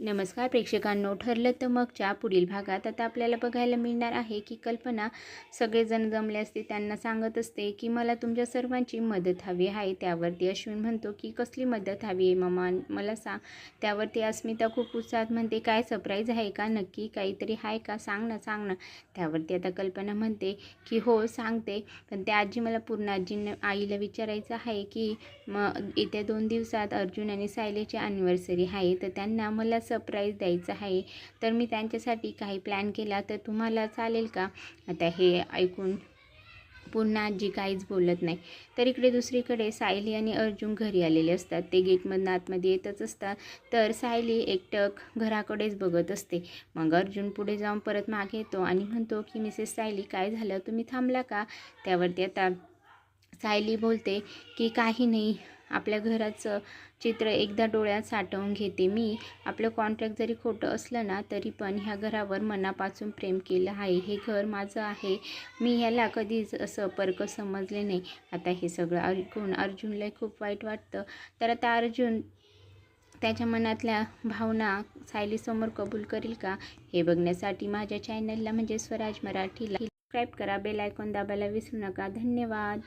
नमस्कार प्रेक्षकांनो ठरलं तर मगच्या पुढील भागात आता आपल्याला बघायला मिळणार आहे की कल्पना सगळेजण जमले असते त्यांना सांगत असते की मला तुमच्या सर्वांची मदत हवी आहे. त्यावरती अश्विन म्हणतो की कसली मदत हवी आहे मामा? मला सांग. त्यावरती अस्मिता खूप उत्साहात म्हणते काय सरप्राईज आहे का? नक्की काहीतरी आहे का? सांग ना सांग ना. त्यावरती आता कल्पना म्हणते की हो सांगते. पण त्या आजी मला पूर्ण आजीनं आईला विचारायचं आहे की मग येत्या दोन दिवसात अर्जुन आणि सायलेची ॲनिव्हर्सरी आहे तर त्यांना मला सरप्राईज द्यायचं आहे. तर मी त्यांच्यासाठी काही प्लॅन केला तर तुम्हाला चालेल का? आता हे ऐकून पुन्हा आजी काहीच बोलत नाही. तर इकडे दुसरीकडे सायली आणि अर्जुन घरी आलेले असतात. ते गेटमधनं आतमध्ये येतच असतात. तर सायली एकटक घराकडेच बघत असते. मग अर्जुन पुढे जाऊन परत मागे येतो आणि म्हणतो की मिसेस सायली काय झालं? तुम्ही थांबला का? त्यावरती आता सायली बोलते की काही नाही. आपल्या घराचं चित्र एकदा डोळ्यात साठवून घेते मी. आपलं कॉन्ट्रॅक्ट जरी खोटं असलं ना तरी पण ह्या घरावर मनापासून प्रेम केलं आहे. हे घर माझं आहे. मी ह्याला कधीच असं परक समजले नाही. आता हे सगळं ऐकून अर्जुनला खूप वाईट वाटतं. तर आता अर्जुन त्याच्या मनातल्या भावना सायलीसमोर कबूल करेल का? हे बघण्यासाठी माझ्या चॅनलला म्हणजे स्वराज मराठीला सबस्क्राईब करा. बेल आयकॉन दाबायला विसरू नका. धन्यवाद.